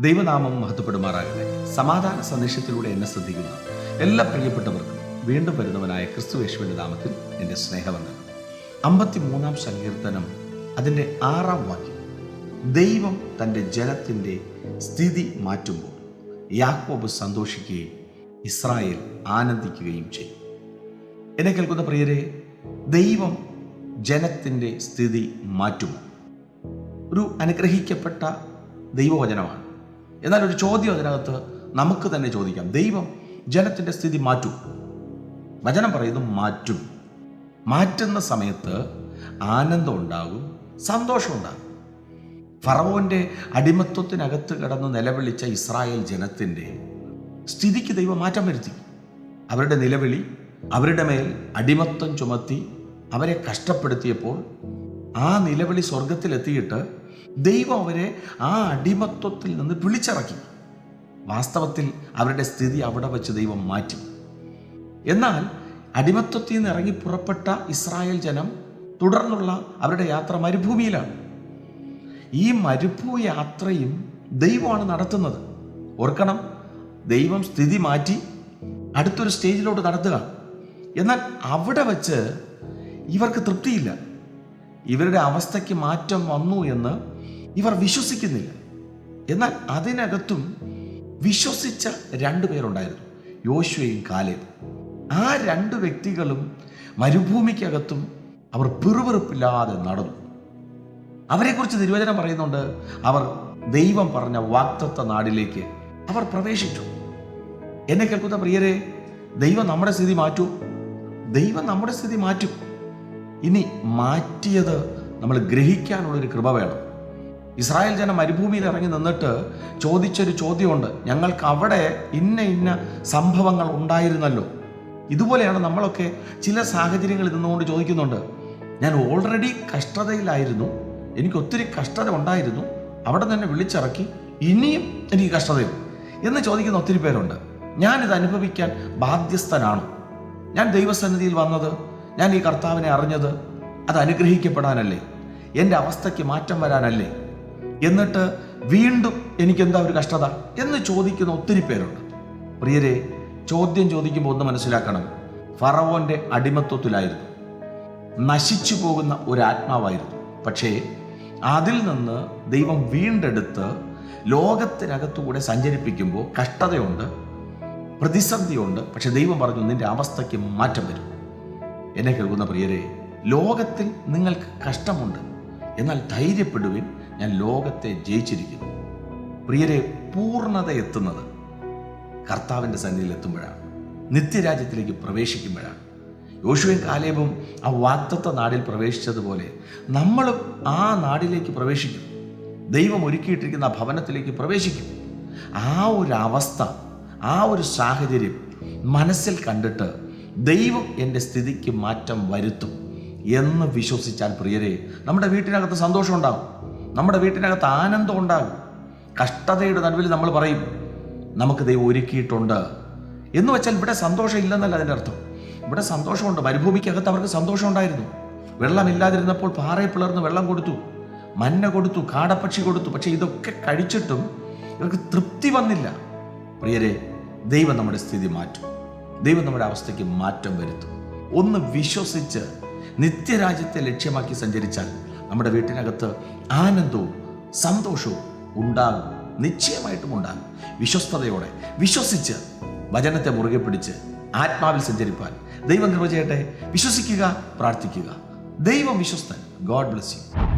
ദൈവനാമം മഹത്വപ്പെടുമാറാകട്ടെ. സമാധാന സന്ദേശത്തിലൂടെ എന്നെ ശ്രദ്ധിക്കുന്ന. എല്ലാ പ്രിയപ്പെട്ടവർക്കും വീണ്ടും വരുന്നവനായ ക്രിസ്തു യേശുവിന്റെ നാമത്തിൽ എന്റെ സ്നേഹവന്ദനം. അമ്പത്തി മൂന്നാം സങ്കീർത്തനം അതിന്റെ ആറാം വാക്യം. ദൈവം തന്റെ ജനത്തിന്റെ സ്ഥിതി മാറ്റുമ്പോൾ യാക്കോബ് സന്തോഷിക്കുകയും ഇസ്രായേൽ ആനന്ദിക്കുകയും ചെയ്യും. എന്നെ കേൾക്കുന്ന പ്രിയരെ ദൈവം ജനത്തിന്റെ സ്ഥിതി മാറ്റുമോ ഒരു അനുഗ്രഹിക്കപ്പെട്ട ദൈവവചനമാണ്. എന്നാൽ ഒരു ചോദ്യം അതിനകത്ത് നമുക്ക് തന്നെ ചോദിക്കാം. ദൈവം ജനത്തിന്റെ സ്ഥിതി മാറ്റും. വചനം പറയുന്നു മാറ്റും. മാറ്റുന്ന സമയത്ത് ആനന്ദം ഉണ്ടാകും സന്തോഷം ഉണ്ടാകും. ഫറവോന്റെ അടിമത്വത്തിനകത്ത് കിടന്ന് നിലവിളിച്ച ഇസ്രായേൽ ജനത്തിന്റെ സ്ഥിതിക്ക് ദൈവം മാറ്റം വരുത്തി. അവരുടെ നിലവിളി അവരുടെ മേൽ അടിമത്വം ചുമത്തി അവരെ കഷ്ടപ്പെടുത്തിയപ്പോൾ ആ നിലവിളി സ്വർഗത്തിലെത്തിയിട്ട് ദൈവം അവരെ ആ അടിമത്വത്തിൽ നിന്ന് വിളിച്ചിറക്കി വാസ്തവത്തിൽ അവരുടെ സ്ഥിതി അവിടെ വെച്ച് ദൈവം മാറ്റി. എന്നാൽ അടിമത്വത്തിൽ നിന്ന് ഇറങ്ങി പുറപ്പെട്ട ഇസ്രായേൽ ജനം തുടർന്നുള്ള അവരുടെ യാത്ര മരുഭൂമിയിലാണ്. ഈ മരുഭൂ യാത്രയും ദൈവമാണ് നടത്തുന്നത്. ഓർക്കണം ദൈവം സ്ഥിതി മാറ്റി അടുത്തൊരു സ്റ്റേജിലോട്ട് നടത്തുക. എന്നാൽ അവിടെ വച്ച് ഇവർക്ക് തൃപ്തിയില്ല. ഇവരുടെ അവസ്ഥയ്ക്ക് മാറ്റം വന്നു എന്ന് ഇവർ വിശ്വസിക്കുന്നില്ല. എന്നാൽ അതിനകത്തും വിശ്വസിച്ച രണ്ടു പേരുണ്ടായിരുന്നു യോശുവയും കാലേബും. ആ രണ്ട് വ്യക്തികളും മരുഭൂമിക്കകത്തും അവർ പിറുപിറുപ്പില്ലാതെ നടന്നു. അവരെക്കുറിച്ച് തിരുവചനം പറയുന്നുണ്ട് അവർ ദൈവം പറഞ്ഞ വാക്തത്വ നാടിലേക്ക് അവർ പ്രവേശിച്ചു. എന്നെ കേൾക്കുന്ന പ്രിയരെ ദൈവം നമ്മുടെ സ്ഥിതി മാറ്റൂ. ദൈവം നമ്മുടെ സ്ഥിതി മാറ്റും. ഇനി മാറ്റിയത് നമ്മൾ ഗ്രഹിക്കാനുള്ളൊരു കൃപ വേണം. ഇസ്രായേൽ ജനം മരുഭൂമിയിൽ ഇറങ്ങി നിന്നിട്ട് ചോദിച്ചൊരു ചോദ്യമുണ്ട്. ഞങ്ങൾക്ക് അവിടെ ഇന്ന ഇന്ന സംഭവങ്ങൾ ഉണ്ടായിരുന്നല്ലോ. ഇതുപോലെയാണ് നമ്മളൊക്കെ ചില സാഹചര്യങ്ങളിൽ നിന്നുകൊണ്ട് ചോദിക്കുന്നുണ്ട്. ഞാൻ ഓൾറെഡി കഷ്ടതയിലായിരുന്നു. എനിക്ക് ഒത്തിരി കഷ്ടത ഉണ്ടായിരുന്നു. അവിടെ തന്നെ വിളിച്ചിറക്കി. ഇനിയും എനിക്ക് കഷ്ടതയും എന്ന് ചോദിക്കുന്ന ഒത്തിരി പേരുണ്ട്. ഞാനിത് അനുഭവിക്കാൻ ബാധ്യസ്ഥനാണ്. ഞാൻ ദൈവസന്നിധിയിൽ വന്നത് ഞാൻ ഈ കർത്താവിനെ അറിഞ്ഞത് അത് അനുഗ്രഹിക്കപ്പെടാനല്ലേ? എന്റെ അവസ്ഥയ്ക്ക് മാറ്റം വരാനല്ലേ? എന്നിട്ട് വീണ്ടും എനിക്കെന്താ ഒരു കഷ്ടത എന്ന് ചോദിക്കുന്ന ഒത്തിരി പേരുണ്ട്. പ്രിയരെ ചോദ്യം ചോദിക്കുമ്പോൾ ഒന്ന് മനസ്സിലാക്കണം. ഫറവോന്റെ അടിമത്വത്തിലായിരുന്നു. നശിച്ചു പോകുന്ന ഒരു ആത്മാവായിരുന്നു പക്ഷേ അതിൽ നിന്ന് ദൈവം വീണ്ടെടുത്ത് ലോകത്തിനകത്തുകൂടെ സഞ്ചരിപ്പിക്കുമ്പോൾ കഷ്ടതയുണ്ട് പ്രതിസന്ധിയുണ്ട്. പക്ഷെ ദൈവം പറഞ്ഞു നിന്റെ അവസ്ഥയ്ക്ക് മാറ്റം വരും. എന്നെ കേൾക്കുന്ന പ്രിയരെ ലോകത്തിൽ നിങ്ങൾക്ക് കഷ്ടമുണ്ട്. എന്നാൽ ധൈര്യപ്പെടുവിൻ ഞാൻ ലോകത്തെ ജയിച്ചിരിക്കുന്നു. പ്രിയരെ പൂർണത എത്തുന്നത് കർത്താവിന്റെ സന്നിധിയിൽ എത്തുമ്പോഴാണ്. നിത്യരാജ്യത്തിലേക്ക് പ്രവേശിക്കുമ്പോഴാണ്. യോശുവും കാലേബും ആ വാക്തത്വ നാടിൽ പ്രവേശിച്ചതുപോലെ നമ്മളും ആ നാടിലേക്ക് പ്രവേശിക്കും. ദൈവം ഒരുക്കിയിട്ടിരിക്കുന്ന ഭവനത്തിലേക്ക് പ്രവേശിക്കും. ആ ഒരു അവസ്ഥ ആ ഒരു സാഹചര്യം മനസ്സിൽ കണ്ടിട്ട് ദൈവം എന്റെ സ്ഥിതിക്ക് മാറ്റം വരുത്തും എന്ന് വിശ്വസിച്ചാൽ പ്രിയരെ നമ്മുടെ വീട്ടിനകത്ത് സന്തോഷം ഉണ്ടാകും. നമ്മുടെ വീട്ടിനകത്ത് ആനന്ദം ഉണ്ടാകും. കഷ്ടതയുടെ നടുവിൽ നമ്മൾ പറയും നമുക്ക് ദൈവം ഒരുക്കിയിട്ടുണ്ട്. എന്ന് വെച്ചാൽ ഇവിടെ സന്തോഷം ഇല്ലെന്നല്ല അതിന്റെ അർത്ഥം. ഇവിടെ സന്തോഷമുണ്ട്. മരുഭൂമിക്കകത്ത് അവർക്ക് സന്തോഷം ഉണ്ടായിരുന്നു. വെള്ളമില്ലാതിരുന്നപ്പോൾ പാറയെ പിളർന്ന് വെള്ളം കൊടുത്തു മഞ്ഞ കൊടുത്തു കാടപ്പക്ഷി കൊടുത്തു. പക്ഷേ ഇതൊക്കെ കഴിച്ചിട്ടും ഇവർക്ക് തൃപ്തി വന്നില്ല. പ്രിയരെ ദൈവം നമ്മുടെ സ്ഥിതി മാറ്റും. ദൈവം നമ്മുടെ അവസ്ഥയ്ക്ക് മാറ്റം വരുത്തും. ഒന്ന് വിശ്വസിച്ച് നിത്യരാജ്യത്തെ ലക്ഷ്യമാക്കി സഞ്ചരിച്ചാൽ നമ്മുടെ വീട്ടിനകത്ത് ആനന്ദവും സന്തോഷവും ഉണ്ടാകും. നിശ്ചയമായിട്ടും ഉണ്ടാകും. വിശ്വസ്തയോടെ വിശ്വസിച്ച് വചനത്തെ മുറുകെ പിടിച്ച് ആത്മാവിൽ സഞ്ചരിപ്പാൻ ദൈവം ചെയ്യട്ടെ. വിശ്വസിക്കുക പ്രാർത്ഥിക്കുക. ദൈവം വിശ്വസ്തൻ. God bless you.